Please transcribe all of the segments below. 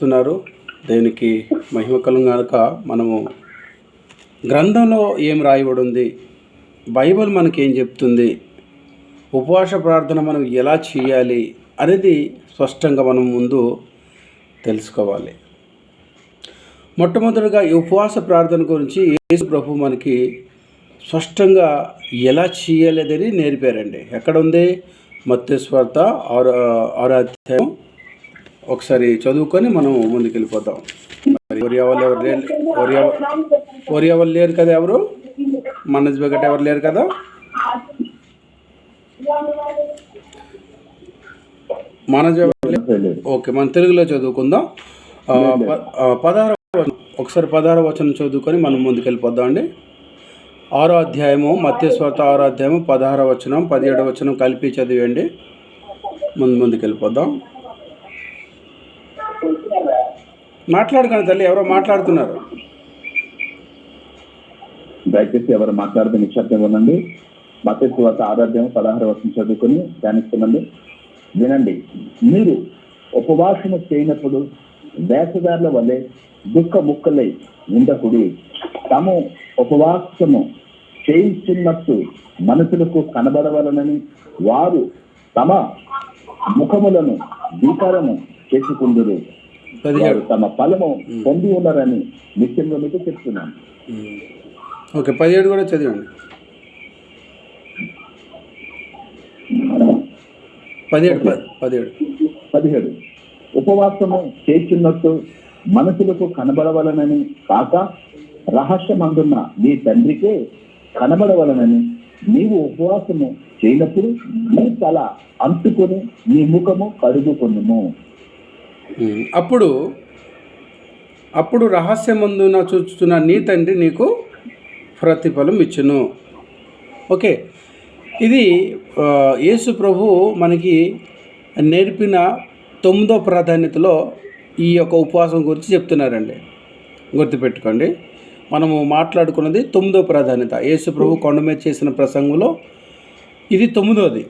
ఇస్తున్నారు దేవునికి మహిమ కలుగు కనుక మనము గ్రంథంలో ఏం రాయబడి ఉంది బైబిల్ మనకి ఏం చెప్తుంది? ఉపవాస ప్రార్థన మనం ఎలా చేయాలి అనేది స్పష్టంగా మనం ముందు తెలుసుకోవాలి. మొట్టమొదటిగా ఈ ఉపవాస ప్రార్థన గురించి యేసు ప్రభు మనకి స్పష్టంగా ఎలా చేయలేదని నేర్పారండి. ఎక్కడ ఉంది? మత్స్వార్త ఆరో ఆరాధ్యం ఒకసారి చదువుకొని మనం ముందుకు వెళ్ళిపోతాం మరి ఒరియా వాళ్ళు ఎవరు లేరు? ఒరియా ఒరియా వాళ్ళు లేరు కదా ఎవరు? మనజ్ బెగట్ ఎవరు లేరు కదా? మనజ్ ఓకే మనం తెలుగులో చదువుకుందాం. ప- పదహార ఒకసారి పదహార వచనం చదువుకొని మనం ముందుకు వెళ్ళిపోదాం అండి. ఆరో అధ్యాయము మత్స్వార్త ఆరో అధ్యాయము పదహార వచనం పదిహేడు వచనం కలిపి చదివండి ముందు ముందుకు వెళ్ళిపోదాం మాట్లాడుకోండి తల్లి ఎవరో మాట్లాడుతున్నారు. దయచేసి ఎవరు మాట్లాడితే నిశ్శబ్దంగా ఉండండి. మత్స్సు వార్త ఆరాధ్యం పదహారు వర్షం చదువుకొని ధ్యానిస్తున్నది వినండి. మీరు ఉపవాసము చేయనప్పుడు వేషధారుల వల్లే దుఃఖ ముక్కలై ఉండకుడి తాము ఉపవాసము చేయించున్నట్టు మనుషులకు కనబడవలనని వారు తమ ముఖములను దీకారము చేసుకుందరు. వారు పదిహేడు తమ ఫలము పొంది ఉన్నారని నిత్యంగా మీకు చెప్తున్నాను. ఓకే పదిహేడు కూడా చదివండి. పదిహేడు పదిహేడు. పదిహేడు. ఉపవాసము చేస్తున్నట్టు మనుషులకు కనబడవలనని కాక రహస్యమందున్న నీ తండ్రికే కనబడవలనని నీవు ఉపవాసము చేయనప్పుడు నీ తల అంటుకొని నీ ముఖము కడుగుకొనుము. అప్పుడు అప్పుడు రహస్యమందున చూచుతున్న నీ తండ్రి నీకు ప్రతిఫలం ఇచ్చును. ఓకే. ఇది యేసు ప్రభు మనకి నేర్పిన తొమ్మిదో ప్రాధాన్యతలో ఈ యొక్క ఉపవాసం గురించి చెప్తున్నారండి. గుర్తుపెట్టుకోండి. మనము మాట్లాడుకున్నది తొమ్మిదో ప్రాధాన్యత. యేసు ప్రభు కొండ మీద చేసిన ప్రసంగంలో ఇది తొమ్మిదోది.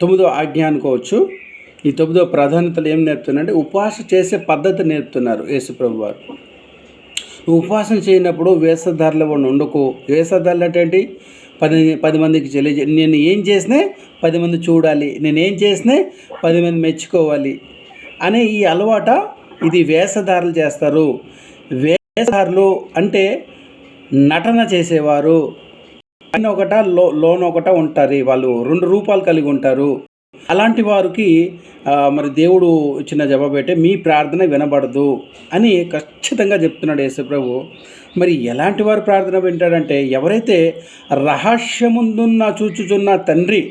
తొమ్మిదో ఆజ్ఞ అనుకోవచ్చు. ఈ తొమ్మిదో ప్రాధాన్యతలు ఏం నేర్పుతున్నారంటే ఉపవాసం చేసే పద్ధతి నేర్పుతున్నారు యేసుప్రభు వారు ఉపవాసం చేయనప్పుడు వేసధారలు వాడిని ఉండకు. వేషధారలు అంటే పది పది మందికి తెలియజే నేను ఏం చేసినా పది మంది చూడాలి. నేను ఏం చేసినా పది మంది మెచ్చుకోవాలి అనే ఈ అలవాట ఇది వేషధారులు చేస్తారు. వేషధారులు అంటే నటన చేసేవారు. పైన ఒకట లో లోన్ ఒకట ఉంటారు. వాళ్ళు రెండు రూపాలు కలిగి ఉంటారు. అలాంటి వారికి మరి దేవుడు ఇచ్చిన జవాబు అంటే మీ ప్రార్థన వినబడదు అని ఖచ్చితంగా చెప్తున్నాడు యేసుప్రభు. మరి ఎలాంటి వారు ప్రార్థన వింటాడంటే ఎవరైతే రహస్యముందున్న చూచుచున్న తండ్రి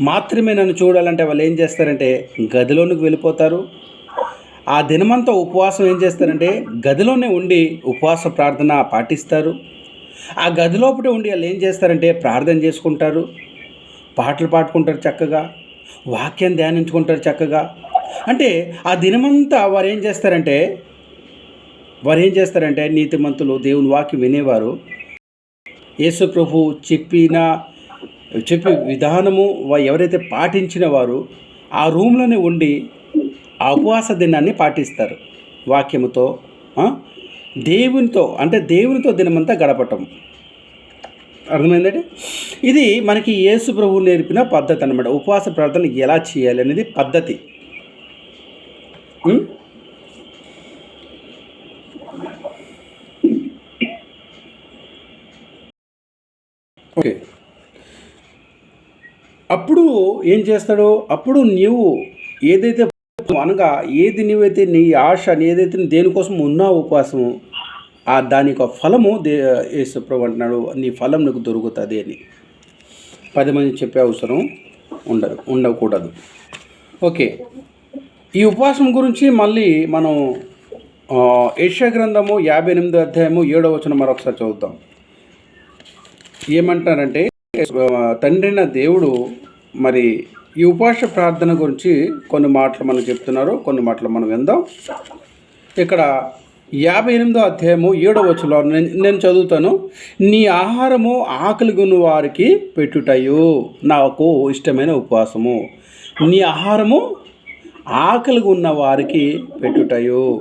మాత్రమే నన్ను చూడాలంటే వాళ్ళు ఏం చేస్తారంటే గదిలోనికి వెళ్ళిపోతారు. ఆ దినమంతా ఉపవాసం ఏం చేస్తారంటే గదిలోనే ఉండి ఉపవాస ప్రార్థన పాటిస్తారు. ఆ గదిలోపటే ఉండి వాళ్ళు ఏం చేస్తారంటే ప్రార్థన చేసుకుంటారు. పాటలు పాడుకుంటారు చక్కగా. వాక్యం ధ్యానించుకుంటారు చక్కగా. అంటే ఆ దినమంతా వారు ఏం చేస్తారంటే వారు ఏం చేస్తారంటే నీతిమంతులు దేవుని వాక్యం వినేవారు. యేసు ప్రభు చెప్పిన చెప్పే విధానము ఎవరైతే పాటించిన వారు ఆ రూమ్లోనే ఉండి ఆ ఉపవాస దినాన్ని పాటిస్తారు. వాక్యముతో దేవునితో అంటే దేవునితో దినమంతా గడపటం. అర్థమైందండి? ఇది మనకి యేసు ప్రభువు నేర్పిన పద్ధతి అనమాట ఉపవాస ప్రార్థన ఎలా చేయాలి అనేది పద్ధతి. ఓకే. అప్పుడు ఏం చేస్తాడో? అప్పుడు నీవు ఏదైతే అనగా ఏది నీవైతే నీ ఆశ ఏదైతే దేనికోసం ఉన్నావు ఉపవాసము ఆ దాని యొక్క ఫలము దే యేసుప్రభు అంటున్నాడు నీ ఫలం నీకు దొరుకుతుంది అని. పది మంది చెప్పే అవసరం ఉండదు ఉండకూడదు. ఓకే. ఈ ఉపవాసం గురించి మళ్ళీ మనం ఆ, గ్రంథము యాభై ఎనిమిదో అధ్యాయము ఏడో వచనం మరొకసారి చదువుతాం. ఏమంటారంటే తండ్రిన దేవుడు మరి ఈ ఉపవాస ప్రార్థన గురించి కొన్ని మాటలు మనకు చెప్తున్నారు కొన్ని మాటలు మనం విందాం. ఇక్కడ యాభై ఎనిమిదో అధ్యాయము ఏడవ వచ్చలో నేను నేను చదువుతాను. నీ ఆహారము ఆకలిగొన్న వారికి పెట్టుటయు నాకు ఇష్టమైన ఉపవాసము. నీ ఆహారము ఆకలి ఉన్న వారికి పెట్టుటయు.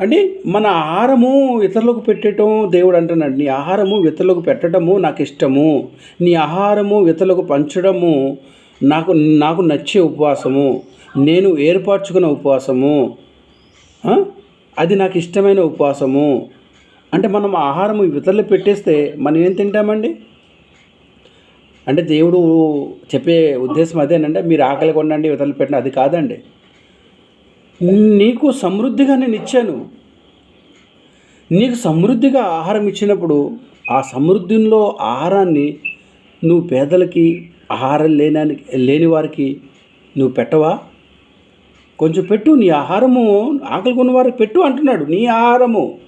అంటే మన ఆహారము ఇతరులకు పెట్టడం దేవుడు అంటున్నాడు. నీ ఆహారము ఇతరులకు పెట్టడము నాకు ఇష్టము. నీ ఆహారము ఇతరులకు పంచడము నాకు నాకు నచ్చే ఉపవాసము. నేను ఏర్పరచుకున్న ఉపవాసము. అది నాకు ఇష్టమైన ఉపవాసము. అంటే మనం ఆహారం ఇతరులు పెట్టేస్తే మనం ఏం తింటామండి? అంటే దేవుడు చెప్పే ఉద్దేశం అదేనంటే మీరు ఆకలి కొండండి ఇతరులు పెట్టిన అది కాదండి. నీకు సమృద్ధిగా నేను ఇచ్చాను. నీకు సమృద్ధిగా ఆహారం ఇచ్చినప్పుడు ఆ సమృద్ధిలో ఆహారాన్ని నువ్వు పేదలకి ఆహారం లేనానికి లేని వారికి నువ్వు పెట్టవా? కొంచెం పెట్టు నీ ఆహారము ఆకలి కొన్నవారికి పెట్టు అంటున్నాడు. నీ ఆహారము.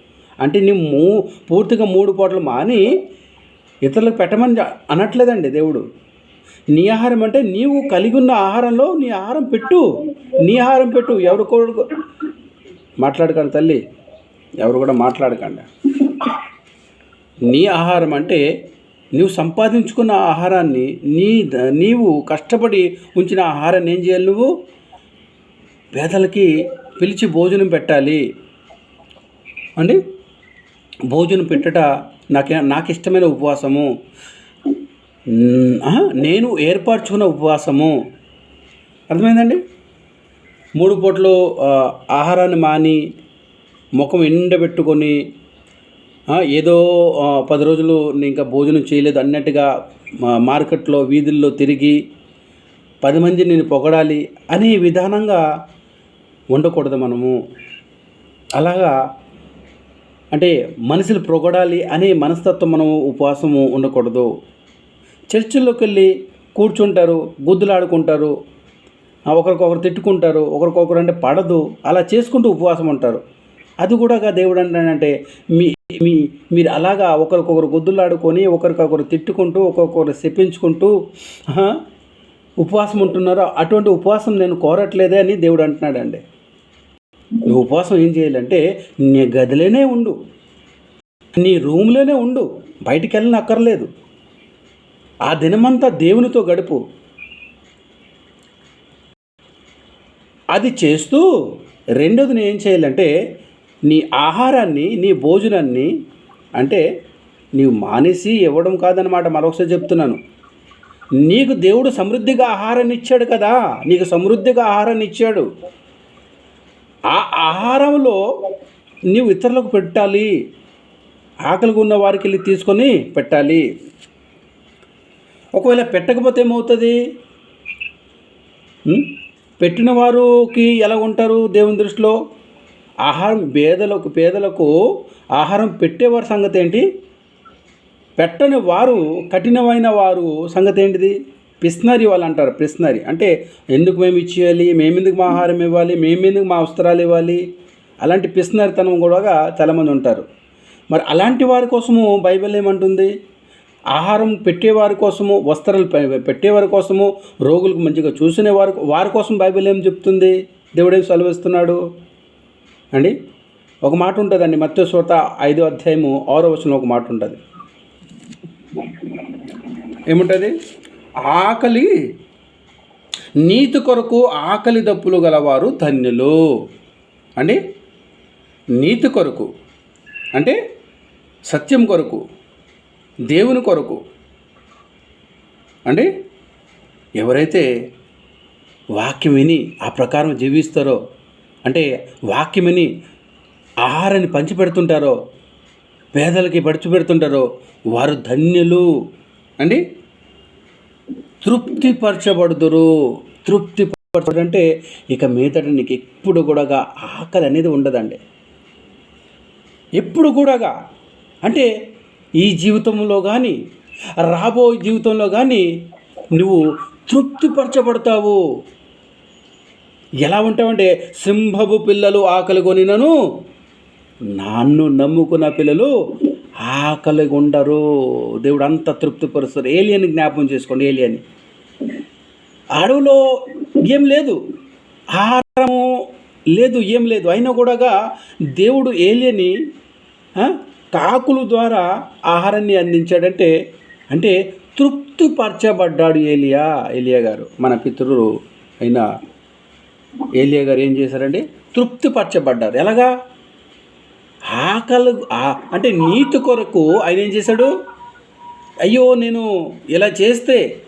అంటే నీ మూ పూర్తిగా మూడు పూటలు మాని ఇతరులకు పెట్టమని అనట్లేదండి దేవుడు. నీ ఆహారం అంటే నీవు కలిగి ఉన్న ఆహారంలో నీ ఆహారం పెట్టు. నీ ఆహారం పెట్టు. ఎవరు కూడా మాట్లాడకండి తల్లి. ఎవరు కూడా మాట్లాడకండి. నీ ఆహారం అంటే నీవు సంపాదించుకున్న ఆహారాన్ని నీ ద- నీవు కష్టపడి ఉంచిన ఆహారాన్ని ఏం చేయాలి నువ్వు? పేదలకి పిలిచి భోజనం పెట్టాలి. అండి? భోజనం పెట్టట నాకే నాకు ఇష్టమైన ఉపవాసము నేను ఏర్పరచుకున్న ఉపవాసము. అర్థమైందండి? మూడు పూటలు ఆహారాన్ని మాని ముఖం ఎండబెట్టుకొని ఏదో పది రోజులు నేను ఇంకా భోజనం చేయలేదు అన్నట్టుగా మా- మార్కెట్లో వీధుల్లో తిరిగి పది మంది నేను పొగడాలి అనే విధానంగా ఉండకూడదు మనము. అలాగా అంటే మనుషులు పొగడాలి అనే మనస్తత్వం మనము ఉపవాసము ఉండకూడదు. చర్చిల్లోకి వెళ్ళి కూర్చుంటారు గుద్దులాడుకుంటారు ఒకరికొకరు తిట్టుకుంటారు ఒకరికొకరు అంటే పడదు అలా చేసుకుంటూ ఉపవాసం ఉంటారు. అది కూడా దేవుడు అంటాడంటే మీ మీ మీరు అలాగా ఒకరికొకరు గుద్దులాడుకొని ఒకరికొకరు తిట్టుకుంటూ ఒక్కొక్కరు చెప్పించుకుంటూ ఉపవాసం ఉంటున్నారో? అటువంటి ఉపవాసం నేను కోరట్లేదే అని దేవుడు అంటున్నాడండి. నువ్వు ఉపవాసం ఏం చేయాలంటే నీ గదిలోనే ఉండు. నీ రూమ్లోనే ఉండు. బయటికి వెళ్ళిన అక్కర్లేదు. ఆ దినమంతా దేవునితో గడుపు. అది చేస్తూ రెండోది నేను ఏం చేయాలంటే నీ ఆహారాన్ని నీ భోజనాన్ని అంటే నీవు మానేసి ఇవ్వడం కాదనమాట మరొకసారి చెప్తున్నాను. నీకు దేవుడు సమృద్ధిగా ఆహారాన్ని ఇచ్చాడు కదా. నీకు సమృద్ధిగా ఆహారాన్ని ఇచ్చాడు. ఆ ఆహారంలో నీవు ఇతరులకు పెట్టాలి. ఆకలిగా ఉన్న వారికి వెళ్ళి తీసుకొని పెట్టాలి. ఒకవేళ పెట్టకపోతే ఏమవుతుంది? పెట్టిన వారికి ఎలా ఉంటారు దేవుని దృష్టిలో? ఆహారం పేదలకు పేదలకు ఆహారం పెట్టేవారి సంగతి ఏంటి? పెట్టని వారు కఠినమైన వారు సంగతి ఏంటిది? పిస్నరీ వాళ్ళు అంటారు పిస్నరీ అంటే ఎందుకు మేము ఇచ్చేయాలి? మేమెందుకు మా ఆహారం ఇవ్వాలి? మేమెందుకు మా వస్త్రాలు ఇవ్వాలి? అలాంటి పిస్నరితనం కూడా చాలామంది ఉంటారు. మరి అలాంటి వారి కోసము బైబిల్ ఏమంటుంది? ఆహారం పెట్టేవారి కోసము వస్త్రాలు పె- పెట్టేవారి కోసము రోగులకు మంచిగా చూసిన వారి వారి కోసం బైబిల్ ఏం చెప్తుంది? దేవుడేం సెలవిస్తున్నాడు? అండి? ఒక మాట ఉంటుందండి మత్స్య ఐదో అధ్యాయము ఆరో వచనం ఒక మాట ఉంటుంది. ఏముంటుంది? ఆకలి. నీతి కొరకు ఆకలి దప్పులు గలవారు ధన్యులు. అండి నీతి కొరకు అంటే సత్యం కొరకు దేవుని కొరకు. అండి ఎవరైతే వాక్యం విని ఆ ప్రకారం జీవిస్తారో అంటే వాక్యం విని ఆహారాన్ని పంచిపెడుతుంటారో పేదలకి పడిచిపెడుతుంటారో వారు ధన్యులు. అండి తృప్తిపరచబడుదురు. తృప్తి అంటే ఇక మీదట నీకు ఎప్పుడు కూడా ఆకలి అనేది ఉండదండి. ఎప్పుడు కూడా అంటే ఈ జీవితంలో కానీ రాబో జీవితంలో కానీ నువ్వు తృప్తిపరచబడతావు. ఎలా ఉంటావంటే సింహపు పిల్లలు ఆకలి కొనినను నన్ను నమ్ముకున్న పిల్లలు ఆకలిగా ఉండరు దేవుడు అంత తృప్తిపరుస్తారు. ఏలియని జ్ఞాపకం చేసుకోండి ఏలియని అడవిలో ఏం లేదు. ఆహారము లేదు ఏం లేదు. అయినా కూడా దేవుడు ఏలియని కాకులు ద్వారా ఆహారాన్ని అందించాడంటే అంటే తృప్తిపరచబడ్డాడు ఏలియా ఏలియా గారు. మన పితృడు అయిన ఏలియా గారు ఏం చేశారండి? తృప్తిపరచబడ్డారు. ఎలాగా? ఆకలి అంటే నీతి కొరకు ఆయన ఏం చేశాడు? అయ్యో నేను ఇలా చేస్తే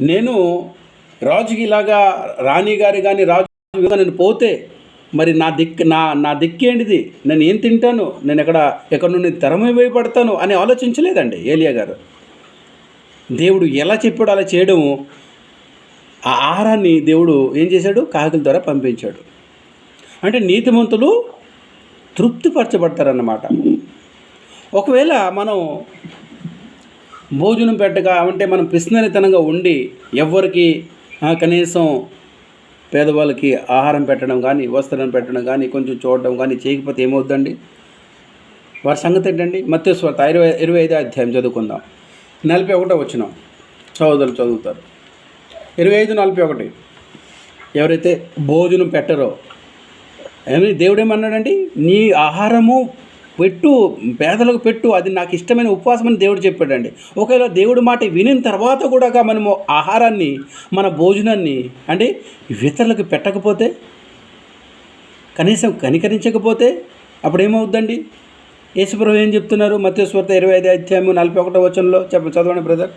నేను రాజుకి ఇలాగా రాణి గారి కానీ రాజు నేను పోతే మరి నా దిక్ నా నా దిక్కేంటిది నేను ఏం తింటాను? నేను ఎక్కడ ఎక్కడ నుండి తెరమైపోయబడతాను అని ఆలోచించలేదండి ఏలియా గారు. దేవుడు ఎలా చెప్పాడు అలా చేయడం ఆ ఆహారాన్ని దేవుడు ఏం చేశాడు? కాకుల ద్వారా పంపించాడు. అంటే నీతిమంతులు తృప్తిపరచబడతారన్నమాట ఒకవేళ మనం భోజనం పెట్టగా అంటే మనం పిసినరితనంగా ఉండి ఎవ్వరికి కనీసం పేదవాళ్ళకి ఆహారం పెట్టడం కానీ వస్త్రం పెట్టడం కానీ కొంచెం చూడడం కానీ చేయకపోతే ఏమవుద్దండి? వారి సంగతి ఏంటండి? మత్స్వార్త ఇరవై ఇరవై ఐదో అధ్యాయం చదువుకుందాం. నలభై ఒకటో వచ్చిన సహోదరులు చదువుతారు. ఇరవై ఐదు నలభై ఒకటి. ఎవరైతే భోజనం పెట్టరో దేవుడేమన్నాడండి? దేవుడు ఏమన్నాడండి నీ ఆహారము పెట్టు పేదలకు పెట్టు అది నాకు ఇష్టమైన ఉపవాసం అని దేవుడు చెప్పాడండి. ఒకవేళ దేవుడి మాట వినిన తర్వాత కూడా మనము ఆహారాన్ని మన భోజనాన్ని అంటే ఇతరులకు పెట్టకపోతే కనీసం కనికరించకపోతే అప్పుడు ఏమవుద్దండి యేసుప్రభు ఏం చెప్తున్నారు? మత్స్యస్వార్త ఇరవై ఐదు అధ్యాయం నలభై ఒకటో వచనంలో చెప్ప చదవండి బ్రదర్.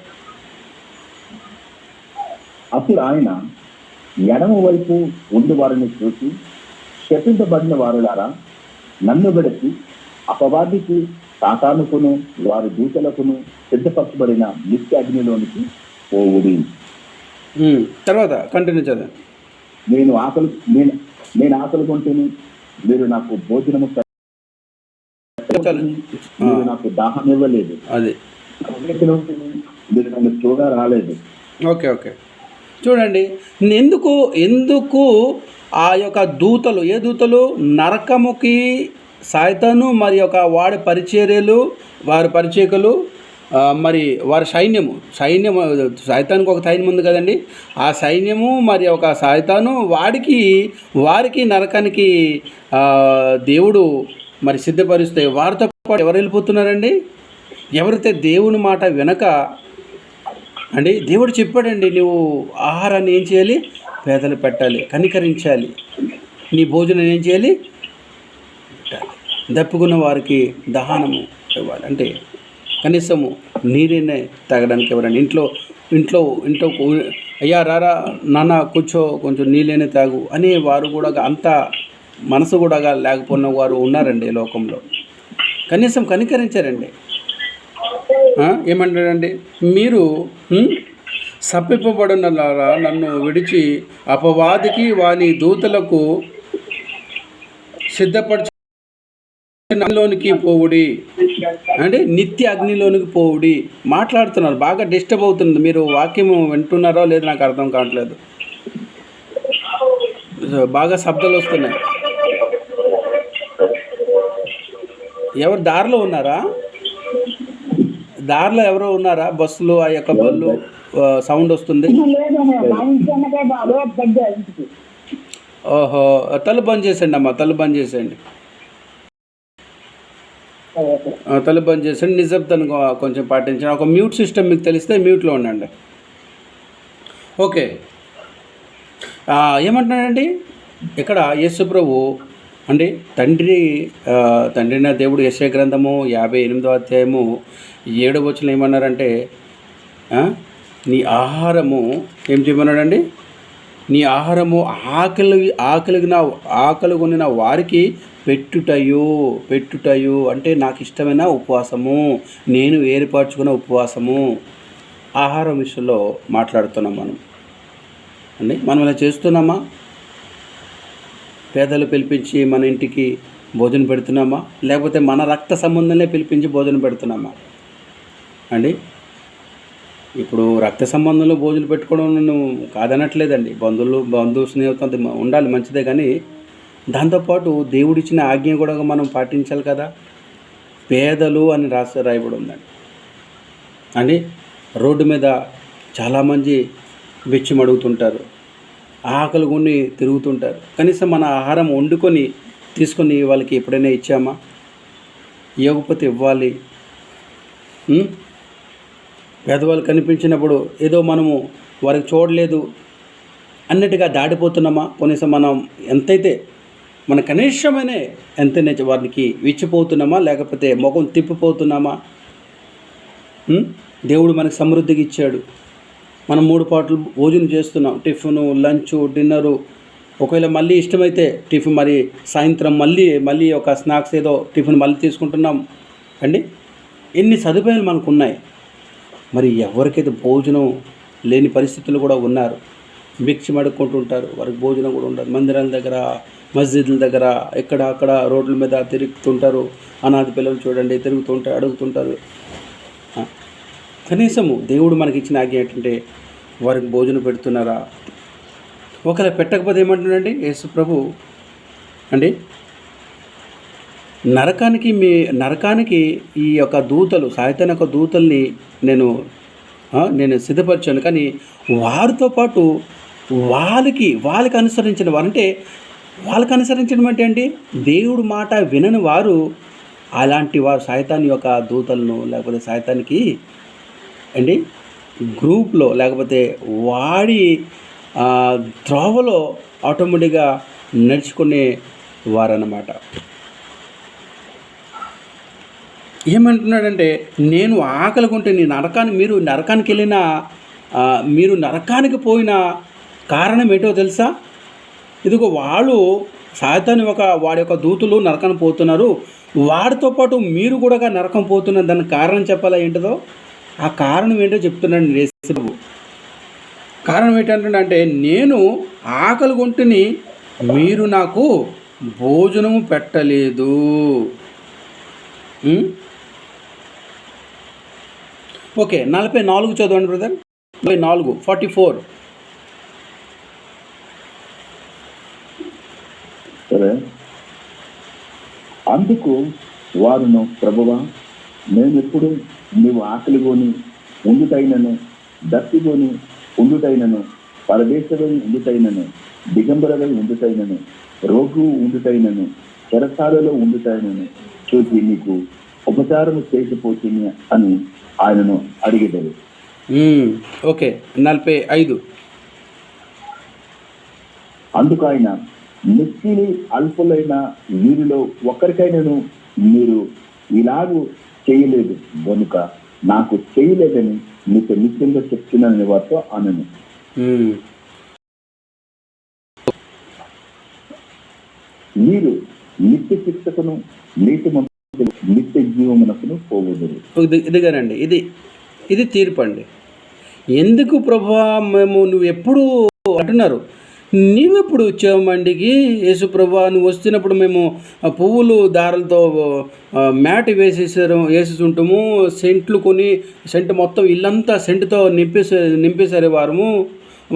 అప్పుడు ఆయన ఎడమ వైపు ఉండి వారిని చూసి శపించబడిన వారులారా నన్ను విడిచి అపవాదికి సాతానుకును వారి దూతలకును సిద్ధపరచబడిన నిత్య అగ్నిలోనికి పోవుడి తర్వాత కంటిన్యూ చదవండి నేను ఆకలి నేను నేను ఆకలి కొంటేను మీరు నాకు భోజనము. మీరు నాకు దాహం ఇవ్వలేదు. అది. మీరు నన్ను చూడ రాలేదు ఓకే ఓకే. చూడండి ఎందుకు ఎందుకు ఆ యొక్క దూతలు ఏ దూతలు? నరకముకి సాయితాను మరి యొక్క వాడి పరిచర్యలు వారి పరిచయకులు మరి వారి సైన్యము సైన్యము సైతానికి ఒక సైన్యం ఉంది కదండి. ఆ సైన్యము మరి ఒక సాయితాను వాడికి వారికి నరకానికి దేవుడు మరి సిద్ధపరిస్తే వారితో పాటు ఎవరు వెళ్ళిపోతున్నారండి? ఎవరైతే దేవుని మాట వెనక అండి దేవుడు చెప్పాడండి నువ్వు ఆహారాన్ని ఏం చేయాలి? పేదలు పెట్టాలి కనికరించాలి. నీ భోజనం ఏం చేయాలి? దప్పుకున్న వారికి దహనము ఇవ్వాలి. అంటే కనీసము నీరేనే తాగడానికి ఎవరండి ఇంట్లో ఇంట్లో ఇంట్లో అయ్యా రారా నాన్న కూర్చో కొంచెం నీళ్ళైనా తాగు అని వారు కూడా అంత మనసు కూడా లేకపోయిన వారు ఉన్నారండి ఈ లోకంలో. కనీసం కనికరించారండి. ఏమంటాడండి? మీరు ఉం, నన్ను విడిచి అపవాదికి వాని దూతలకు సిద్ధపరచలోనికి పోవుడి. అంటే నిత్య అగ్నిలోనికి పోవుడి. మాట్లాడుతున్నారు. బాగా డిస్టర్బ్ అవుతుంది మీరు వాక్యం వింటున్నారో లేదో నాకు అర్థం కావట్లేదు. బాగా శబ్దాలు వస్తున్నాయి. ఎవరు దారిలో ఉన్నారా? దారిలో ఎవరో ఉన్నారా? బస్సులు ఆ యొక్క బళ్ళు సౌండ్ వస్తుంది? ఓహో తలుపు బంద్ చేసేయండి అమ్మా తలుపు బంద్ చేసేయండి. ఆ, తలుపు బంద్ చేసేయండి. నిజబ్దాన్ని కొ- కొంచెం పాటించండి. ఒక మ్యూట్ సిస్టమ్ మీకు తెలిస్తే మ్యూట్లో ఉండండి. ఓకే. ఏమంటున్నాడండి? ఇక్కడ యేసుప్రభు అండి తండ్రి ఆ, తండ్రి నా దేవుడు యశ గ్రంథము యాభై ఎనిమిదో అధ్యాయము ఏడవ వచ్చిన ఏమన్నారంటే నీ ఆహారము ఏం చేయమన్నాడండి నీ ఆహారము ఆకలి ఆకలిగిన ఆకలి కొనిన వారికి పెట్టుటయు పెట్టుటయు అంటే నాకు ఇష్టమైన ఉపవాసము నేను ఏర్పరచుకున్న ఉపవాసము. ఆహారం విషయంలో మాట్లాడుతున్నాం మనం. అండి మనం ఇలా చేస్తున్నామా? పేదలు పిలిపించి మన ఇంటికి భోజనం పెడుతున్నామా? లేకపోతే మన రక్త సంబంధంలో పిలిపించి భోజనం పెడుతున్నామా? అండి? ఇప్పుడు రక్త సంబంధంలో భోజనం పెట్టుకోవడం నేను కాదనట్లేదండి. బంధువులు బంధు స్నేహితులు ఉండాలి మంచిదే కానీ దాంతోపాటు దేవుడిచ్చిన ఆజ్ఞ కూడా మనం పాటించాలి కదా. పేదలు అని రాసి రాయబడి ఉందండి. అండి రోడ్డు మీద చాలామంది బిచ్చం అడుగుతుంటారు ఆకలి కొని తిరుగుతుంటారు. కనీసం మన ఆహారం వండుకొని తీసుకొని వాళ్ళకి ఎప్పుడైనా ఇచ్చామా? ఇవ్వకపోతే ఇవ్వాలి. పేదవాళ్ళు కనిపించినప్పుడు ఏదో మనము వారికి చూడలేదు అన్నట్టుగా దాడిపోతున్నామా? కనీసం మనం ఎంతైతే మన కనీసమైన ఎంతనే వారికి విచ్చిపోతున్నామా? లేకపోతే ముఖం తిప్పిపోతున్నామా? దేవుడు మనకు సమృద్ధిగా ఇచ్చాడు. మనం మూడు పాటలు భోజనం చేస్తున్నాం. Tiffin lunch dinner. ఒకవేళ మళ్ళీ ఇష్టమైతే టిఫిన్ మరి సాయంత్రం మళ్ళీ మళ్ళీ ఒక స్నాక్స్ ఏదో టిఫిన్ మళ్ళీ తీసుకుంటున్నాం. అండి? ఎన్ని సదుపాయాలు మనకు ఉన్నాయి? మరి ఎవరికైతే భోజనం లేని పరిస్థితులు కూడా ఉన్నారు భిక్షం మడుక్కుంటుంటారు వారికి భోజనం కూడా ఉండదు. మందిరాల దగ్గర మస్జిద్ల దగ్గర ఎక్కడ అక్కడ రోడ్ల మీద తిరుగుతుంటారు. అనాథ పిల్లలు చూడండి తిరుగుతుంటారు అడుగుతుంటారు. కనీసము దేవుడు మనకి ఇచ్చిన ఆజ్ఞ ఏంటంటే వారికి భోజనం పెడుతున్నారా? ఒకవేళ పెట్టకపోతే ఏమంటున్నాడండి? యేసు ప్రభు అండి నరకానికి మీ నరకానికి ఈ యొక్క దూతలు సాయితన్ యొక్క దూతల్ని నేను నేను సిద్ధపరిచాను. కానీ వారితో పాటు వాళ్ళకి వాళ్ళకి అనుసరించిన వారు అంటే వాళ్ళకి అనుసరించడం అంటే అండి దేవుడు మాట వినని వారు అలాంటి వారు సాయితాన్ని యొక్క దూతలను లేకపోతే సాయితానికి అండి గ్రూప్లో లేకపోతే వాడి త్రోవలో ఆటోమేటిక్గా నడుచుకునే వారన్నమాట. ఏమంటున్నాడంటే నేను ఆకలి కొంటే నీ నరకాన్ని మీరు నరకానికి వెళ్ళిన మీరు నరకానికి పోయిన కారణం ఏంటో తెలుసా? ఇదిగో వాళ్ళు సాతాని ఒక వాడి యొక్క దూతులు నరకం పోతున్నారు. వాడితో పాటు మీరు కూడా నరకం పోతున్నారు దానికి కారణం చెప్పాలా ఏంటిదో? ఆ కారణం ఏంటో చెప్తున్నాడు యేసు కారణం ఏంటంటే నేను ఆకలి కొంటిని మీరు నాకు భోజనము పెట్టలేదు. ఓకే నలభై నాలుగు చదవండి బ్రదర్ నలభై నాలుగు ఫార్టీ ఫోర్ సరే. అందుకు వారును ప్రభువా నేను ఎప్పుడు నీవు ఆకలిగోని ఉండుటైనను దప్పిగోని ఉండుటైనను పరదేశమై ఉండుటైనను దిగంబరమై ఉండుటైనను రోగు ఉండుటైనను చెరసాలలో ఉండుటైనను చూసి నీకు ఉపచారము చేసిపోతుంది అని ఆయనను అడిగేదారు ఉం, ఓకే నలభై ఐదు. అందుకు ఆయన మిక్కిలి అల్పులైన వీరిలో ఒక్కరికైనాను మీరు ఇలాగూ చేయలేదు. కనుక నాకు చేయలేదని మీకు నిత్యంగా చెప్తున్నానని వారితో అనను. మీరు నిత్య శిక్షకును నీతి నిత్య జీవమునకును పోవదురు ఇది ఇదిగానండి ఇది ఇది తీర్పు అండి. ఎందుకు ప్రభా మేము నువ్వు ఎప్పుడు అంటున్నారు? నీవెప్పుడు వచ్చావు మండికి? యేసు ప్రభా నువ్వు వస్తున్నప్పుడు మేము పువ్వులు దారాలతో మ్యాట్ వేసేసారు వేసేసుంటాము సెంట్లు కొని సెంట్ మొత్తం ఇల్లంతా సెంటుతో నింపేసే నింపేసారే వారము.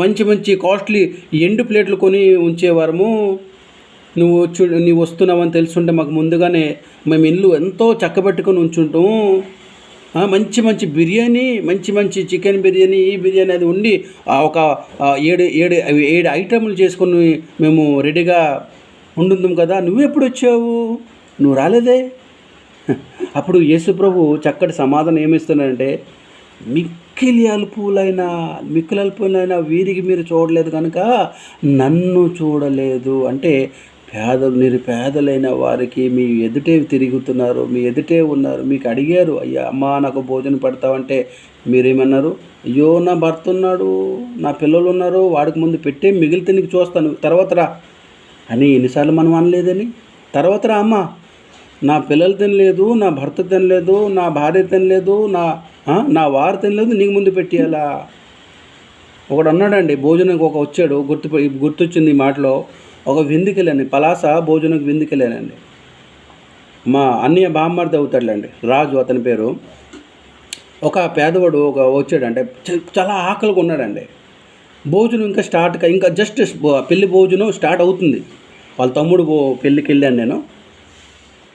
మంచి మంచి కాస్ట్లీ ఎండు ప్లేట్లు కొని ఉంచేవారము. నువ్వు వచ్చి నీవు వస్తున్నావని తెలుసుంటే మాకు ముందుగానే మేము ఇల్లు ఎంతో చక్కబెట్టుకొని ఉంచుంటాము మంచి మంచి బిర్యానీ మంచి మంచి చికెన్ బిర్యానీ ఈ బిర్యానీ అది ఉండి ఒక ఏడు ఏడు ఏడు ఐటెంలు చేసుకొని మేము రెడీగా ఉండుందాం కదా. నువ్వు ఎప్పుడు వచ్చావు? నువ్వు రాలేదే? అప్పుడు యేసుప్రభు చక్కటి సమాధానం ఏమిస్తున్నాడంటే మిక్కిలి అల్పులైన మిక్కిలి అల్పులైన వీరికి మీరు చూడలేదు కనుక నన్ను చూడలేదు. అంటే పేదలు నిరుపేదలైన వారికి మీ ఎదుటే తిరుగుతున్నారు మీ ఎదుటే ఉన్నారు. మీకు అడిగారు అయ్యా అమ్మా నాకు భోజనం పెడతావంటే మీరేమన్నారు? అయ్యో నా భర్త ఉన్నాడు నా పిల్లలు ఉన్నారు వాడికి ముందు పెట్టే మిగిలితే నీకు చూస్తాను. తర్వాత రా. అని ఎన్నిసార్లు మనం అనలేదని? తర్వాత రా అమ్మ. నా పిల్లలు తినలేదు నా భర్త తినలేదు నా భార్య తినలేదు నా నా వారు తినలేదు నీకు ముందు పెట్టేయాలా? ఒకడు అన్నాడండి భోజనం ఒక వచ్చాడు గుర్తు గుర్తొచ్చింది ఈ మాటలో. ఒక విందుకెళ్ళండి పలాస భోజనకు విందుకెళ్ళానండి. మా అన్నయ్య బామ్మర్ది అవుతాడులేండి రాజు అతని పేరు. ఒక పేదవాడు ఒక వచ్చాడంటే చాలా ఆకలిగా ఉన్నాడండి. భోజనం ఇంకా స్టార్ట్ ఇంకా జస్ట్ పెళ్ళి భోజనం స్టార్ట్ అవుతుంది. వాళ్ళ తమ్ముడు పెళ్ళికి వెళ్ళాను నేను.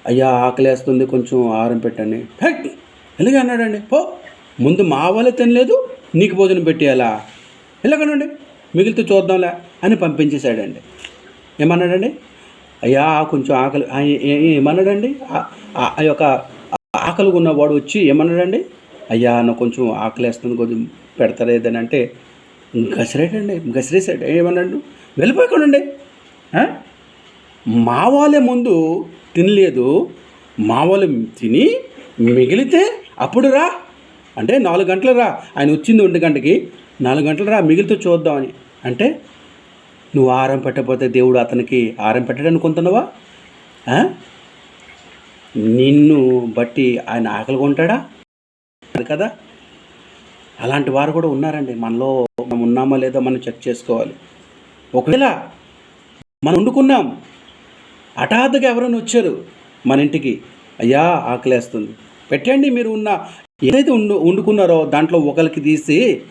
అయ్యా ఆకలేస్తుంది కొంచెం ఆహారం పెట్టండి. ఎలాగే అన్నాడండి? పో ముందు మా వాళ్ళే తినలేదు నీకు భోజనం పెట్టేయాలా? ఎలాగనండి మిగిలితే చూద్దాంలే అని పంపించేశాడండి. ఏమన్నాడండి? అయ్యా కొంచెం ఆకలి ఏమన్నాడండి? ఆ- యొక్క ఆకలి ఉన్నవాడు వచ్చి ఏమన్నాడండి? అయ్యా నాకు కొంచెం ఆకలి వేస్తుంది కొంచెం పెడతలేదని అంటే గసిరేటండి గసిరేసాడు. ఏమన్నాడు? వెళ్ళిపోయకండి మా వాళ్ళే ముందు తినలేదు. మా వాళ్ళు తిని మిగిలితే అప్పుడు రా. అంటే నాలుగు గంటలు రా. ఆయన వచ్చింది ఒంటి గంటకి. నాలుగు గంటలు రా మిగిలితే చూద్దామని. అంటే నువ్వు ఆహారం పెట్టకపోతే దేవుడు అతనికి ఆహారం పెట్టడనుకుంటున్నావా నిన్ను బట్టి ఆయన ఆకలి కొంటాడా? అది కదా. అలాంటి వారు కూడా ఉన్నారండి. మనలో మనం ఉన్నామా లేదో మనం చెక్ చేసుకోవాలి. ఒకవేళ మనం వండుకున్నాం హఠాత్తుగా ఎవరైనా వచ్చారు మన ఇంటికి అయ్యా ఆకలేస్తుంది. పెట్టండి మీరు ఉన్న ఏదైతే ఉండు వండుకున్నారో దాంట్లో ఒకరికి తీసి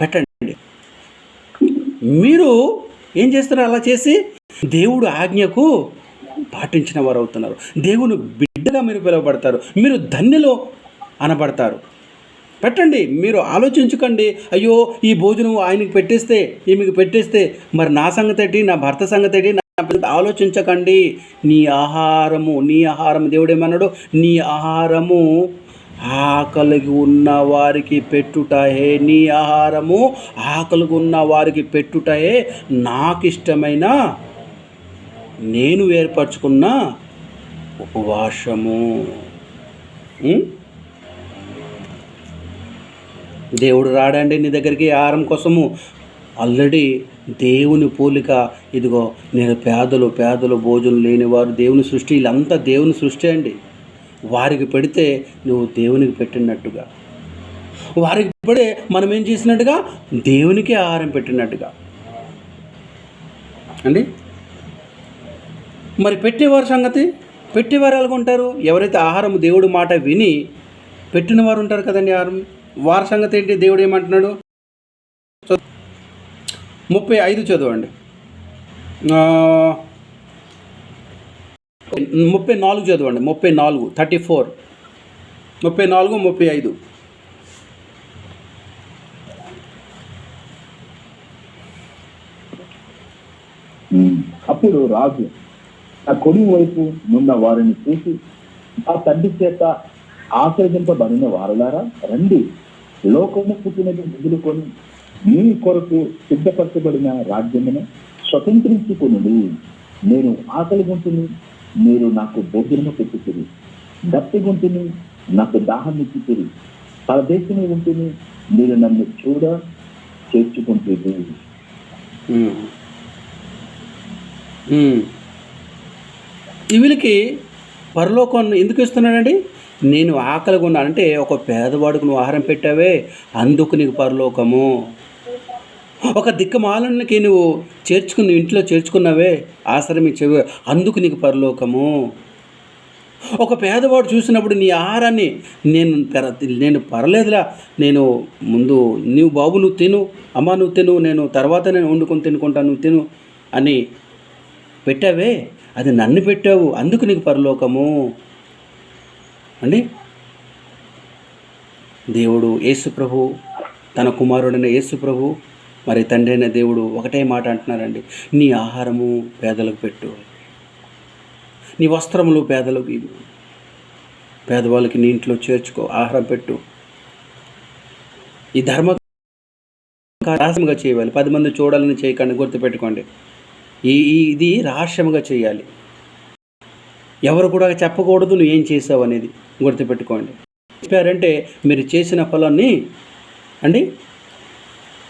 పెట్టండి. మీరు ఏం చేస్తున్నారు? అలా చేసి దేవుడు ఆజ్ఞకు పాటించిన వారు అవుతున్నారు దేవుని బిడ్డగా మీరు పిలువబడతారు. మీరు ధన్యలో అనబడతారు. పెట్టండి మీరు ఆలోచించుకోండి. అయ్యో ఈ భోజనం ఆయనకి పెట్టేస్తే ఈమెకి పెట్టేస్తే మరి నా సంగతి ఏంటి? నా భర్త సంగతి ఏంటి? నా ఆలోచించకండి. నీ ఆహారము నీ ఆహారం దేవుడు ఏమన్నాడు? నీ ఆహారము ఆకలిగి ఉన్న వారికి పెట్టుటయే నీ ఆహారము. ఆకలిగి ఉన్న వారికి పెట్టుటయే నాకు ఇష్టమైన నేను ఏర్పరచుకున్న ఉపవాసము. దేవుడు రాడండి నీ దగ్గరికి ఆహారం కోసము. ఆల్రెడీ దేవుని పోలిక ఇదిగో నేను పేదలు పేదలు భోజనం లేనివారు దేవుని సృష్టి వీళ్ళంతా దేవుని సృష్టి అండి. వారికి పెడితే నువ్వు దేవునికి పెట్టినట్టుగా. వారికి పడే మనం ఏం చేసినట్టుగా? దేవునికి ఆహారం పెట్టినట్టుగా. అండి? మరి పెట్టేవారు సంగతి? పెట్టేవారు ఎలాగుంటారు ఎవరైతే ఆహారం దేవుడు మాట విని పెట్టిన వారు ఉంటారు కదండి ఆహారం? వారి సంగతి ఏంటి? దేవుడు ఏమంటున్నాడు? ముప్పై ఐదు చదవండి. ముప్పై నాలుగు చదవండి. ముప్పై నాలుగు. Thirty four. ముప్పై నాలుగు ముప్పై ఐదు. అప్పుడు రాజు ఆ కొడి వైపు నున్న వారిని చూసి ఆ తండ్రి చేత ఆశ్రయింపబడిన వారులారా? రండి. లోకము పుట్టినది వదులుకొని మీ కొరకు సిద్ధపరచబడిన రాజ్యమును స్వతంత్రించుకునుడి. నేను ఆకలి గుంటుని మీరు నాకు భోజనము పెట్టుకుని దప్పి గుంటిని నాకు దాహం ఇచ్చితిరి పరదేశమే ఉంటుంది మీరు నన్ను చూడ చేర్చుకుంటుంది వీళ్ళకి పరలోకం ఎందుకు ఇస్తున్నాడండి? నేను ఆకలిగా ఉన్నానంటే ఒక పేదవాడికి నువ్వు ఆహారం పెట్టావే అందుకు నీకు పరలోకము. ఒక దిక్కమాలకి నువ్వు చేర్చుకుని ఇంట్లో చేర్చుకున్నావే ఆశ్రమించవు. అందుకు నీకు పరలోకము. ఒక పేదవాడు చూసినప్పుడు నీ ఆహారాన్ని నేను పెర నేను పర్లేదులా. నేను ముందు నీవు బాబు నువ్వు తిను. అమ్మ నువ్వు తిను. నేను తర్వాత నేను వండుకొని తినుకుంటాను నువ్వు తిను అని పెట్టావే. అది నన్ను పెట్టావు. అందుకు నీకు పరలోకము. అండి? దేవుడు యేసుప్రభు తన కుమారుడైన యేసు ప్రభు మరి తండ్రి అయిన దేవుడు ఒకటే మాట అంటున్నారండి నీ ఆహారము పేదలకు పెట్టు. నీ వస్త్రములు పేదలకు పేదవాళ్ళకి నీ ఇంట్లో చేర్చుకో ఆహారం పెట్టు. ఈ ధర్మ రహస్యంగా చేయాలి పది మంది చూడాలని చేయకండి గుర్తుపెట్టుకోండి. ఈ ఈ ఇది రహస్యంగా చేయాలి. ఎవరు కూడా చెప్పకూడదు నువ్వు ఏం చేసావు అనేది గుర్తుపెట్టుకోండి. చెప్పారంటే మీరు చేసిన ఫలాన్ని అండి?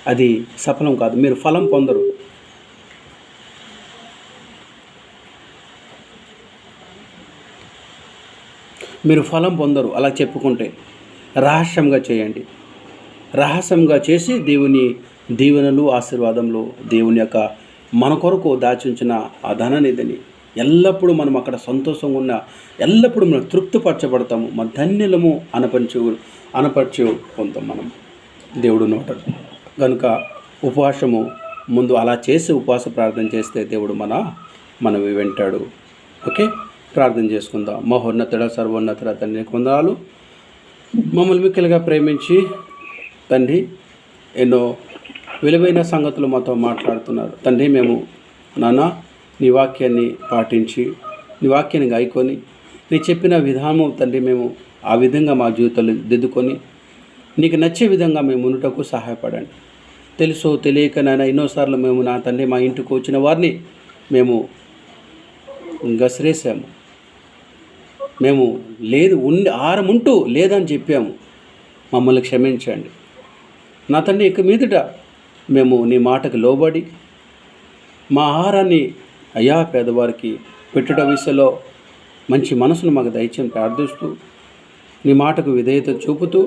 అది సఫలం కాదు. మీరు ఫలం పొందరు. మీరు ఫలం పొందరు. అలా చెప్పుకుంటే రహస్యంగా చేయండి. రహస్యంగా చేసి దేవుని దీవెనలు ఆశీర్వాదములు దేవుని యొక్క మన కొరకు దాచుంచిన ఆ ధననిధిని ఎల్లప్పుడూ మనం అక్కడ సంతోషంగా ఉన్న ఎల్లప్పుడూ మనం తృప్తిపరచబడతాము. మన ధన్యులము అనపరచు అనపరచు పొందాం మనం. దేవుడు నోట కనుక ఉపవాసము ముందు అలా చేసి ఉపవాస ప్రార్థన చేస్తే దేవుడు మన మనవి వింటాడు. ఓకే? ప్రార్థన చేసుకుందాం. మహోన్నతుడ సర్వోన్నతుడ తండ్రి కొందరాలు మమ్మల్ని మిక్కలుగా ప్రేమించి తండ్రి ఎన్నో విలువైన సంగతులు మాతో మాట్లాడుతున్నారు. తండ్రి మేము నాన్న నీ వాక్యాన్ని పాటించి నీ వాక్యాన్ని గాయకొని నీ చెప్పిన విధానం తండ్రి మేము ఆ విధంగా మా జీవితాలు దిద్దుకొని నీకు నచ్చే విధంగా మేము ఉండుటకు సహాయపడండి. తెలుసో తెలియక నాయన ఎన్నోసార్లు మేము నా తండ్రి మా ఇంటికి వచ్చిన వారిని మేము గసిరేసాము. మేము లేదు ఉండి ఆహారం ఉంటూ లేదని చెప్పాము. మమ్మల్ని క్షమించండి. నా తండ్రి ఇక మీదుట మేము నీ మాటకు లోబడి మా ఆహారాన్ని అయ్యా పేదవారికి పెట్టుట విషయంలో మంచి మనసును మాకు దయచేయం ప్రార్థిస్తూ నీ మాటకు విధేయత చూపుతూ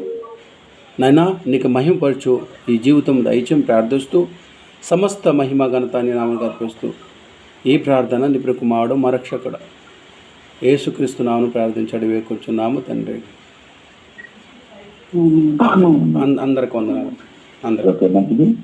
నైనా నీకు మహిమపరచు ఈ జీవితం దయచేయం ప్రార్థిస్తూ సమస్త మహిమ ఘనత నీ నామం అర్పిస్తూ ఈ ప్రార్థన నీ కుమారుడు మా రక్షకుడు యేసుక్రీస్తు నామను ప్రార్థించడు వేకొచ్చున్నాము తండ్రి. అందరికి వందనాలు. అందరికి.